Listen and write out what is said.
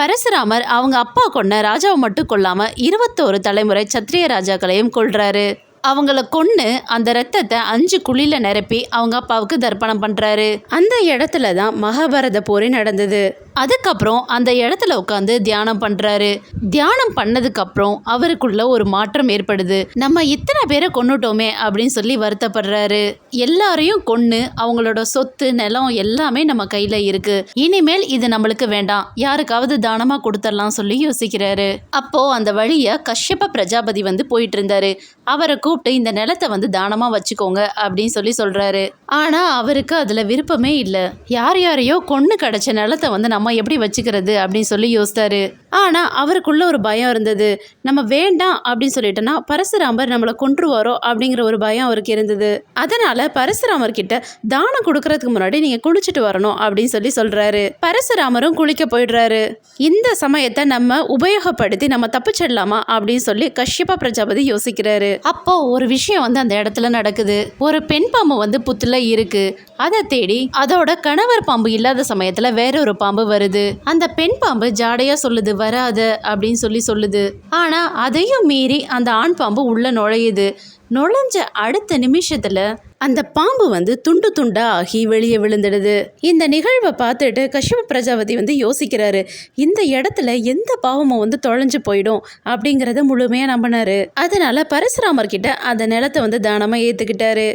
பரசுராமர் அவங்க அப்பா கொண்ட ராஜாவை மட்டும் கொல்லாம இருபத்தோரு தலைமுறை சத்திரிய ராஜாக்களையும் கொல்றாரு. அவங்கள கொன்று அந்த ரத்தத்தை அஞ்சு குழியில நிரப்பி அவங்க அப்பாவுக்கு தர்ப்பணம் பண்றாரு. அந்த இடத்துல தான் மகாபாரத போரே நடந்தது. அதுக்கப்புறம் அந்த இடத்துல உட்காந்து தியானம் பண்ணுறாரு தியானம் பண்ணதுக்கப்புறம் அவருக்குள்ள ஒரு மாற்றம் ஏற்படுது. நம்ம இத்தனை பேரை கொண்டுட்டோமே அப்படின்னு சொல்லி வருத்தப்படுறாரு. எல்லாரையும் கொன்று அவங்களோட சொத்து நிலம் எல்லாமே நம்ம கையில் இருக்கு. இனிமேல் இது நம்மளுக்கு வேண்டாம். யாருக்காவது தானமாக கொடுத்துடலாம் சொல்லி யோசிக்கிறாரு. அப்போ அந்த வழியை கஷ்யப பிரஜாபதி வந்து போயிட்டு இருந்தாரு. அவரை கூப்பிட்டு இந்த நிலத்தை வந்து தானமாக வச்சுக்கோங்க அப்படின்னு சொல்லி சொல்கிறாரு ஆனால் அவருக்கு அதில் விருப்பமே இல்லை. யார் யாரையோ கொன்று கிடச்ச நிலத்தை வந்து நம்ம எப்படி வச்சுக்கிறது அப்படின்னு சொல்லி யோசித்தாரு. ஆனால் அவருக்குள்ள ஒரு பயம் இருந்தது. நம்ம வேண்டாம் அப்படின்னு சொல்லிட்டோன்னா பரசுராமர் நம்மளை கொன்றுவாரோ அப்படிங்கிற ஒரு பயம் அவருக்கு இருந்தது. அதனால பரசுராமர் கிட்ட தானம் கொடுக்கறதுக்கு முன்னாடி நீங்க குளிச்சுட்டு வரணும் அப்படின்னு சொல்லி சொல்றாரு. பரசுராமரும் குளிக்க போயிடுறாரு. இந்த சமயத்தை நம்ம உபயோகப்படுத்தி நம்ம தப்பிச்சிடலாமா அப்படின்னு சொல்லி கஷ்யப பிரஜாபதி யோசிக்கிறாரு. அப்போ ஒரு விஷயம் வந்து அந்த இடத்துல நடக்குது. ஒரு பெண் பாம்பு வந்து புத்துல இருக்கு. அதை தேடி அதோட கணவர் பாம்பு இல்லாத சமயத்துல வேற ஒரு பாம்பு வருது. அந்த பெண் பாம்பு ஜாடையா சொல்லுது வராத அப்படின்னு சொல்லி சொல்லுது. ஆனால் அதையும் மீறி அந்த ஆண் பாம்பு உள்ள நுழையுது. நுழைஞ்ச அடுத்த நிமிஷத்துல அந்த பாம்பு வந்து துண்டு துண்டா ஆகி வெளியே விழுந்துடுது. இந்த நிகழ்வை பார்த்துட்டு கஷ்யப பிரஜாபதி வந்து யோசிக்கிறாரு. இந்த இடத்துல எந்த பாவமும் வந்து தொலைஞ்சு போயிடும் அப்படிங்கிறத முழுமையா நம்பினாரு. அதனால பரசுராமர் கிட்ட அந்த நிலத்தை வந்து தானமா ஏத்துக்கிட்டாரு.